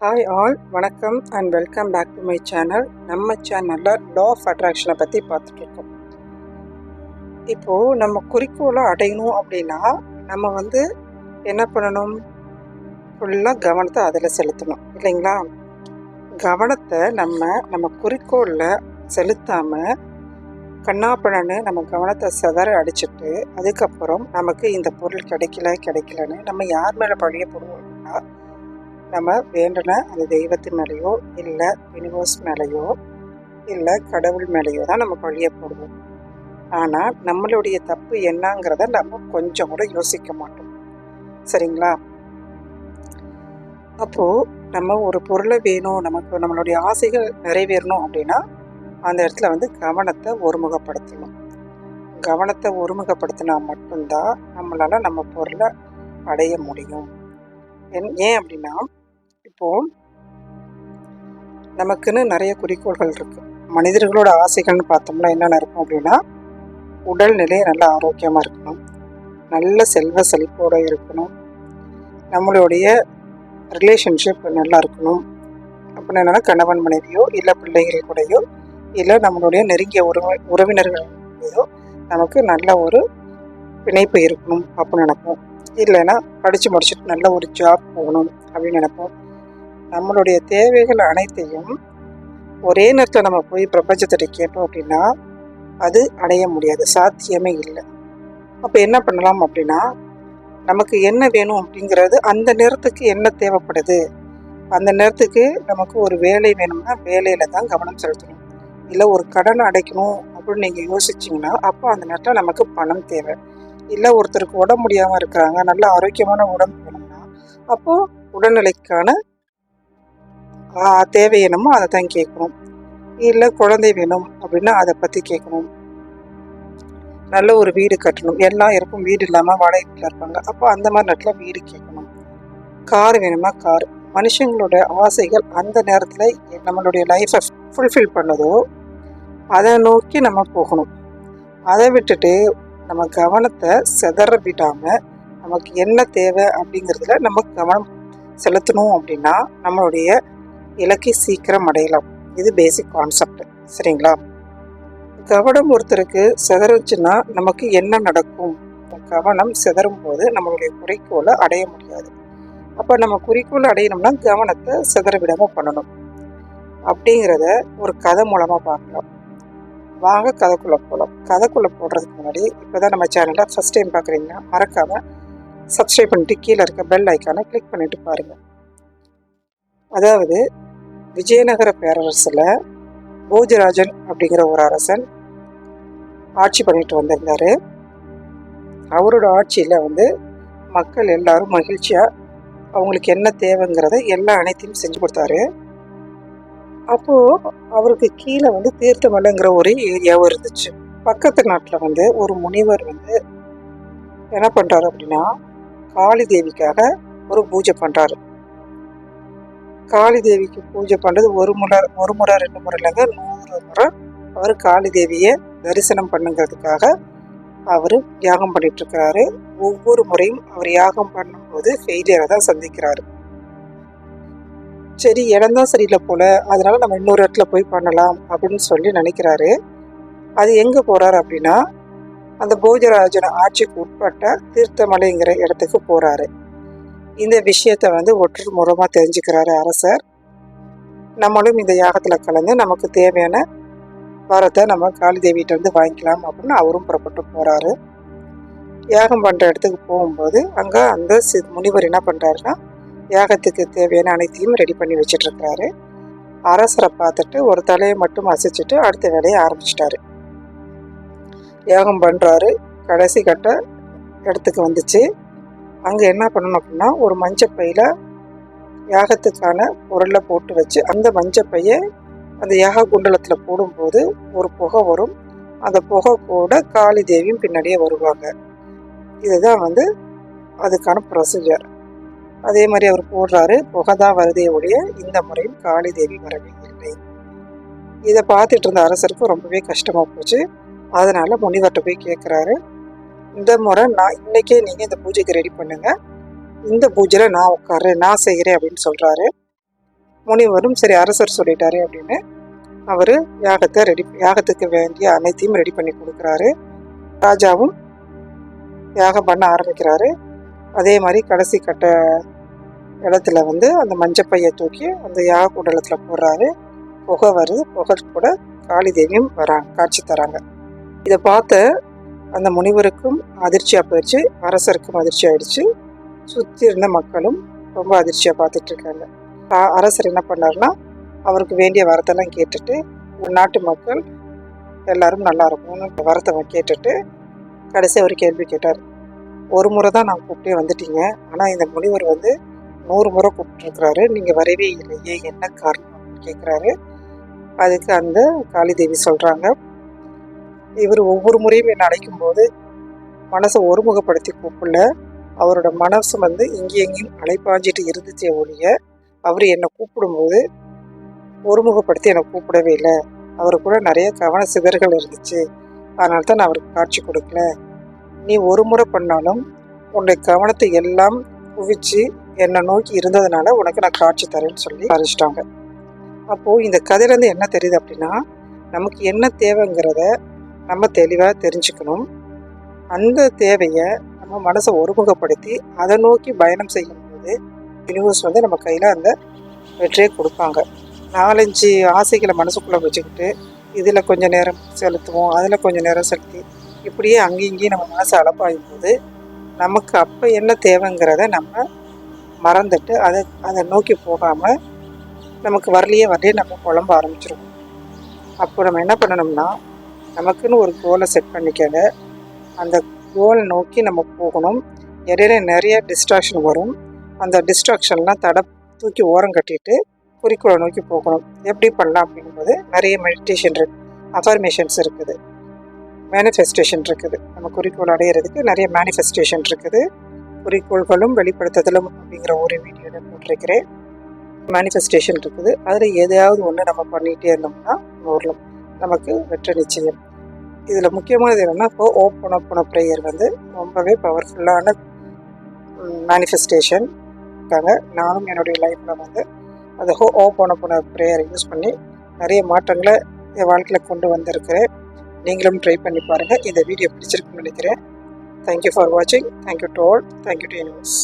Hi all வணக்கம் and welcome back to my channel நம்ம சேனலில் லா ஆஃப் அட்ராக்ஷனை பற்றி பார்த்துட்ருக்கோம். இப்போது நம்ம குறிக்கோளை அடையணும் அப்படின்னா நம்ம வந்து என்ன பண்ணணும்? ஃபுல்லாக கவனத்தை அதில் செலுத்தணும். இல்லைங்களா? கவனத்தை நம்ம நம்ம குறிக்கோளில் செலுத்தாமல் கண்ணாப்பணன்னு நம்ம கவனத்தை செதற அடிச்சிட்டு அதுக்கப்புறம் நமக்கு இந்த பொருள் கிடைக்கல கிடைக்கலன்னு நம்ம யார் மேலே பழைய போடுவோம் அப்படின்னா நம்ம வேண்டின அந்த தெய்வத்தின் மேலேயோ இல்லை யூனிவர்ஸ் மேலேயோ இல்லை கடவுள் மேலேயோ தான் நம்ம பழிய போடுவோம். ஆனால் நம்மளுடைய தப்பு என்னங்கிறத நம்ம கொஞ்சம் கூட யோசிக்க மாட்டோம். சரிங்களா? அப்போது நம்ம ஒரு பொருளை வேணும் நமக்கு நம்மளுடைய ஆசைகள் நிறைவேறணும் அப்படின்னா அந்த இடத்துல வந்து கவனத்தை ஒருமுகப்படுத்தணும். கவனத்தை ஒருமுகப்படுத்தினா மட்டும்தான் நம்மளால் நம்ம பொருளை அடைய முடியும். என்- ஏன் அப்படின்னா இப்போது நமக்குன்னு நிறைய குறிக்கோள்கள் இருக்கு. மனிதர்களோட ஆசைகள்னு பார்த்தோம்னா என்னென்ன இருக்கும் அப்படின்னா உடல்நிலை நல்ல ஆரோக்கியமாக இருக்கணும். நல்ல செல்வ செழிப்போட இருக்கணும். நம்மளுடைய ரிலேஷன்ஷிப் நல்லா இருக்கணும். அப்படின்னு என்னன்னா கணவன் மனைவியோ இல்லை பிள்ளைகள் கூடயோ இல்லை நம்மளுடைய நெருங்கிய உறவு உறவினர்கள் கூடயோ நமக்கு நல்ல ஒரு பிணைப்பு இருக்கணும் அப்படின்னு நினைப்போம். இல்லைன்னா படித்து முடிச்சுட்டு நல்ல ஒரு ஜாப் போகணும் அப்படின்னு நினைப்போம். நம்மளுடைய தேவைகள் அனைத்தையும் ஒரே நேரத்தில் நம்ம போய் பிரபஞ்சத்திட்ட கேட்டோம் அப்படின்னா அது அடைய முடியாது சாத்தியமே இல்லை. அப்போ என்ன பண்ணலாம் அப்படின்னா நமக்கு என்ன வேணும் அப்படிங்கிறது அந்த நேரத்துக்கு என்ன தேவைப்படுது? அந்த நேரத்துக்கு நமக்கு ஒரு வேலை வேணும்னா வேலையில் தான் கவனம் செலுத்தணும். இல்லை ஒரு கடன் அடைக்கணும் அப்படின்னு நீங்கள் யோசிச்சிங்கன்னா அப்போ அந்த நேரத்தில் நமக்கு பணம் தேவை. இல்லை ஒருத்தருக்கு உடம்பு முடியாமல் இருக்கிறாங்க நல்ல ஆரோக்கியமான உடம்பு வேணும்னா அப்போது உடல்நிலைக்கான தேவை என்னமோ அதை தான் கேட்கணும். இல்லை குழந்தை வேணும் அப்படின்னா அதை பற்றி கேட்கணும். நல்ல ஒரு வீடு கட்டணும். எல்லாம் இருக்கும் வீடு இல்லாமல் வாடகை வீட்டில் இருப்பாங்க. அப்போ அந்த மாதிரி நேரத்தில் வீடு கேட்கணும். கார் வேணுமா கார். மனுஷங்களோட ஆசைகள் அந்த நேரத்தில் நம்மளுடைய லைஃப்பை ஃபுல்ஃபில் பண்ணதோ அதை நோக்கி நம்ம போகணும். அதை விட்டுட்டு நம்ம கவனத்தை செதற விடாமல் நமக்கு என்ன தேவை அப்படிங்கிறதுல நம்ம கவனம் செலுத்தணும் அப்படின்னா நம்மளுடைய இலக்கை சீக்கிரம் அடையலாம். இது பேசிக் கான்செப்ட் சரிங்களா? கவனம் ஒருத்தருக்கு சிதறுச்சுன்னா நமக்கு என்ன நடக்கும்? கவனம் சிதறும் போது நம்மளுடைய குறிக்கோளை அடைய முடியாது. அப்போ நம்ம குறிக்கோளை அடையணும்னா கவனத்தை சிதறவிடாமல் பண்ணணும். அப்படிங்கிறத ஒரு கதை மூலமாக பார்க்கலாம். வாங்க கதைக்குள்ளே போகலாம் கதைக்குள்ளே போடுறதுக்கு முன்னாடி இப்போ தான் நம்ம சேனலில் ஃபஸ்ட் டைம் பார்க்குறீங்கன்னா மறக்காமல் சப்ஸ்கிரைப் பண்ணிட்டு கீழே இருக்க பெல் ஐக்கானை கிளிக் பண்ணிட்டு பாருங்கள் அதாவது விஜயநகர பேரரசில் போஜராஜன் அப்படிங்கிற ஒரு அரசன் ஆட்சி பண்ணிட்டு வந்திருந்தாரு. அவரோட ஆட்சியில் வந்து மக்கள் எல்லாரும் மகிழ்ச்சியாக அவங்களுக்கு என்ன தேவைங்கிறத எல்லா அனைத்தையும் செஞ்சு கொடுத்தாரு. அப்போது அவருக்கு கீழே வந்து தீர்த்தமலைங்கிற ஒரு ஏரியாவும் இருந்துச்சு. பக்கத்து நாட்டில் வந்து ஒரு முனிவர் வந்து என்ன பண்ணுறாரு அப்படின்னா காளி தேவிக்காக ஒரு பூஜை பண்ணுறாரு காளி தேவிக்கு பூஜை பண்ணுறது ஒரு முறை ஒரு முறை ரெண்டு முறை இல்லைங்க நூறு முறை அவர் காளி தேவியை தரிசனம் பண்ணுங்கிறதுக்காக அவர் யாகம் பண்ணிட்டுருக்கிறாரு. ஒவ்வொரு முறையும் அவர் யாகம் பண்ணும்போது ஃபெயிலியரை தான் சந்திக்கிறாரு. சரி இடம் தான் சரியில்லை போல் அதனால் நம்ம இன்னொரு இடத்துல போய் பண்ணலாம் அப்படின்னு சொல்லி நினைக்கிறாரு. அது எங்கே போகிறாரு அப்படின்னா அந்த போஜராஜன ஆட்சிக்கு உட்பட்ட தீர்த்தமலைங்கிற இடத்துக்கு போகிறாரு இந்த விஷயத்தை வந்து ஒற்று மூலமாக தெரிஞ்சுக்கிறாரு அரசர். நம்மளும் இந்த யாகத்தில் கலந்து நமக்கு தேவையான வரத்தை நம்ம காளி தேவிகிட்ட வந்து வாங்கிக்கலாம் அப்படின்னு அவரும் புறப்பட்டு போகிறாரு யாகம் பண்ணுற இடத்துக்கு போகும்போது அங்கே அந்த சி முனிவர் என்ன பண்ணுறாருன்னா யாகத்துக்கு தேவையான அனைத்தையும் ரெடி பண்ணி வச்சிட்ருக்கிறாரு அரசரை பார்த்துட்டு ஒரு தலையை மட்டும் அசைச்சிட்டு அடுத்த வேலையை ஆரம்பிச்சிட்டாரு. யாகம் பண்ணுறாரு கடைசி கட்ட இடத்துக்கு வந்துச்சு. அங்கே என்ன பண்ணணும் அப்படின்னா ஒரு மஞ்சப்பையில் யாகத்துக்கான பொருளை போட்டு வச்சு அந்த மஞ்சப்பையை அந்த யாக குண்டலத்தில் போடும்போது ஒரு புகை வரும். அந்த புகை கூட காளி தேவியும் பின்னாடியே வருவாங்க. இதுதான் வந்து அதுக்கான ப்ரொசீஜர் அதே மாதிரி அவர் போடுறாரு புகை தான் வருதே ஒழிய இந்த முறையும் காளி தேவி வரவே இல்லை. இதை பார்த்துட்டு இருந்த அரசருக்கு ரொம்பவே கஷ்டமாக போச்சு. அதனால் முனிவர்கிட்ட போய் கேட்குறாரு இந்த முறை நான் இன்னைக்கே நீங்கள் இந்த பூஜைக்கு ரெடி பண்ணுங்க. இந்த பூஜையில் நான் உட்காரு நான் செய்கிறேன் அப்படின்னு சொல்கிறாரு முனிவரும் சரி அரசர் சொல்லிட்டாரு அப்படின்னு அவர் யாகத்தை ரெடி யாகத்துக்கு வேண்டிய அனைத்தையும் ரெடி பண்ணி கொடுக்குறாரு. ராஜாவும் யாகம் பண்ண ஆரம்பிக்கிறாரு. அதே மாதிரி கடைசி கட்ட இடத்துல வந்து அந்த மஞ்சப்பையை தூக்கி அந்த யாக குண்டலத்தில் போடுறாரு. புகை வருது புகை கூட காளி தேவியும் வராங்க காட்சி தராங்க. இதை பார்த்த அந்த முனிவருக்கும் அதிர்ச்சியாக போயிடுச்சு. அரசருக்கும் அதிர்ச்சி ஆயிடுச்சு. சுற்றி இருந்த மக்களும் ரொம்ப அதிர்ச்சியாக பார்த்துட்டு இருக்காங்க. அரசர் என்ன பண்ணாருன்னா அவருக்கு வேண்டிய வரத்தெல்லாம் கேட்டுட்டு நாட்டு மக்கள் எல்லாரும் நல்லா இருக்கணும்னு வரத்தை கேட்டுட்டு கடைசி ஒரு கேள்வி கேட்டார். ஒரு முறை தான் நான் கூப்பிட்டே வந்துட்டீங்க. ஆனால் இந்த முனிவர் வந்து நூறு முறை கூப்பிட்டுருக்கிறாரு. நீங்கள் வரவே இல்லையே என்ன காரணம்? அப்படின்னு கேட்குறாரு அதுக்கு அந்த காளிதேவி சொல்கிறாங்க இவர் ஒவ்வொரு முறையும் என்னை அழைக்கும் போது மனசை ஒருமுகப்படுத்தி கூப்பிடல. அவரோட மனசு வந்து இங்கேயும் எங்கேயும் அலைப்பாஞ்சிட்டு இருந்துச்சே ஒழிய அவர் என்னை கூப்பிடும்போது ஒருமுகப்படுத்தி என்னை கூப்பிடவே இல்லை. அவர் கூட நிறைய கவன சிதறுகள் இருந்துச்சு. அதனால தான் நான் அவருக்கு காட்சி கொடுக்கல. நீ ஒரு முறை பண்ணாலும் உன்னுடைய கவனத்தை எல்லாம் குவிச்சு என்னை நோக்கி இருந்ததுனால உனக்கு நான் காட்சி தரேன்னு சொல்லி அறிச்சிட்டாங்க அப்போது இந்த கதையிலேருந்து என்ன தெரியுது அப்படின்னா நமக்கு என்ன தேவைங்கிறத நம்ம தெளிவாக தெரிஞ்சுக்கணும். அந்த தேவையை நம்ம மனசை ஒருமுகப்படுத்தி அதை நோக்கி பயணம் செய்யும்போது யூனிவர்ஸ் வந்து நம்ம கையில் அந்த வெற்றியை கொடுப்பாங்க. நாலஞ்சு ஆசைகளை மனசுக்குள்ளே வச்சுக்கிட்டு இதில் கொஞ்சம் நேரம் செலுத்துவோம் அதில் கொஞ்சம் நேரம் செலுத்தி இப்படியே அங்கேயும் இங்கேயும் நம்ம மனசு அளப்பாயும் போது நமக்கு அப்போ என்ன தேவைங்கிறத நம்ம மறந்துட்டு அதை அதை நோக்கி போகாமல் நமக்கு வரலையே வரலையே நம்ம குழம்ப ஆரம்பிச்சிருவோம். அப்போ நம்ம என்ன பண்ணணும்னா நமக்குன்னு ஒரு கோலை செட் பண்ணிக்கங்க. அந்த கோல் நோக்கி நம்ம போகணும். இடையில நிறைய டிஸ்ட்ராக்ஷன் வரும். அந்த டிஸ்ட்ராக்ஷன்லாம் தட தூக்கி ஓரம் கட்டிட்டு குறிக்கோளை நோக்கி போகணும். எப்படி பண்ணலாம் அப்படிங்கும்போது நிறைய மெடிடேஷன் இருக்கு. அஃபர்மேஷன்ஸ் இருக்குது. மேனிஃபெஸ்டேஷன் இருக்குது. நம்ம குறிக்கோள் அடையிறதுக்கு நிறைய மேனிஃபெஸ்டேஷன் இருக்குது. குறிக்கோள்களும் வெளிப்படுத்துதலும் அப்படிங்கிற ஒரு வீடியோவில் போட்டிருக்கிறேன். மேனிஃபெஸ்டேஷன் இருக்குது. அதில் எதையாவது ஒன்று நம்ம பண்ணிகிட்டே இருந்தோம்னா ஓரளவு நமக்கு வெற்றி நிச்சயம். இதில் முக்கியமானது என்னென்னா இப்போ ஓப்பன் ஓப்பன ப்ரேயர் வந்து ரொம்பவே பவர்ஃபுல்லான மேனிஃபெஸ்டேஷன் இருக்காங்க. நானும் என்னுடைய லைஃப்பில் வந்து அந்த ஹோ ஓப்பன் போன ப்ரேயரை யூஸ் பண்ணி நிறைய மாற்றங்களை என் வாழ்க்கையில் கொண்டு வந்திருக்கிறேன். நீங்களும் ட்ரை பண்ணி பாருங்கள் இந்த வீடியோ பிடிச்சிருக்குன்னு நினைக்கிறேன். தேங்க்யூ ஃபார் வாட்சிங் thank you to all thank you to universe